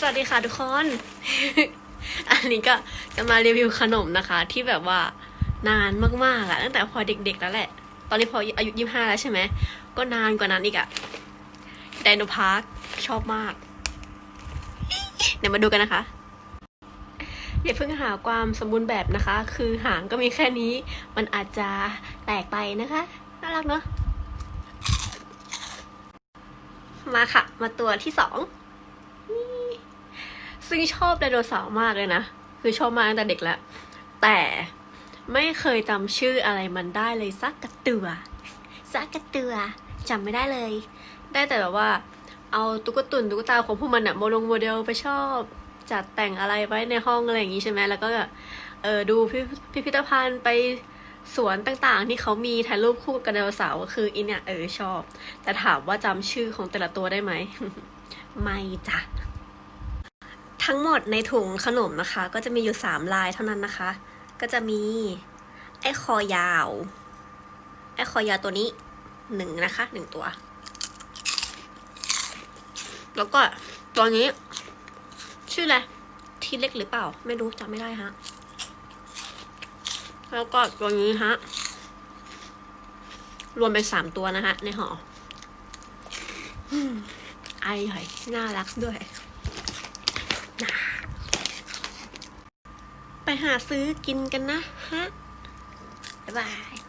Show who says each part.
Speaker 1: สวัสดีค่ะทุกคน อันนี้ก็จะมารีวิวขนมนะคะ ที่แบบว่านานมากๆอะตั้งแต่พอเด็กๆแล้วแหละ ตอนนี้พออายุยี่ห้าแล้วใช่ไหม ก็นานกว่านั้นอีกอะไดโนพาร์คชอบมาก เดี๋ยวมาดูกันนะคะอย่าเพิ่งหาความสมบูรณ์แบบนะคะ คือหางก็มีแค่นี้ มันอาจจะแตกไปนะคะ น่ารักเนอะมาค่ะ มาตัวที่สอง ซึ่งชอบไดโนเสาร์มากเลยนะ คือชอบมากตั้งแต่เด็กแล้ว แต่ไม่เคยจำชื่ออะไรมันได้เลยสักกระตัวสักกระตัวจำไม่ได้เลย ได้แต่แบบว่า เอาตุ๊กตุนตุ๊กตาของพวกมันอะโมลงโมเดลไปชอบจัดแต่งอะไรไว้ในห้องอะไรอย่างงี้ใช่ไหมแล้วก็เออดูพิพิพิธภัณฑ์ไปสวนต่างๆ ที่เขามีถ่ายรูปคู่กับไดโนเสาร์คืออินเนี่ยเออชอบ แต่ถามว่าจำชื่อของแต่ละตัวได้ไหม ไม่จ้ะ ทั้งหมดในถุงขนมนะคะ ก็จะมีอยู่สามลายเท่านั้นนะคะ ก็จะมีไอ้คอยาวไอ้คอยาวตัวนี้หนึ่งนะคะหนึ่งตัว แล้วก็ตัวนี้ ชื่ออะไรทีเล็กหรือเปล่า ไม่รู้จำไม่ได้ฮะ แล้วก็ตัวนี้ฮะ รวมเป็นสามตัวนะฮะ ในห่ออืมไอหอยน่ารักด้วย ไปหาซื้อกินกันนะฮะ บ๊ายบาย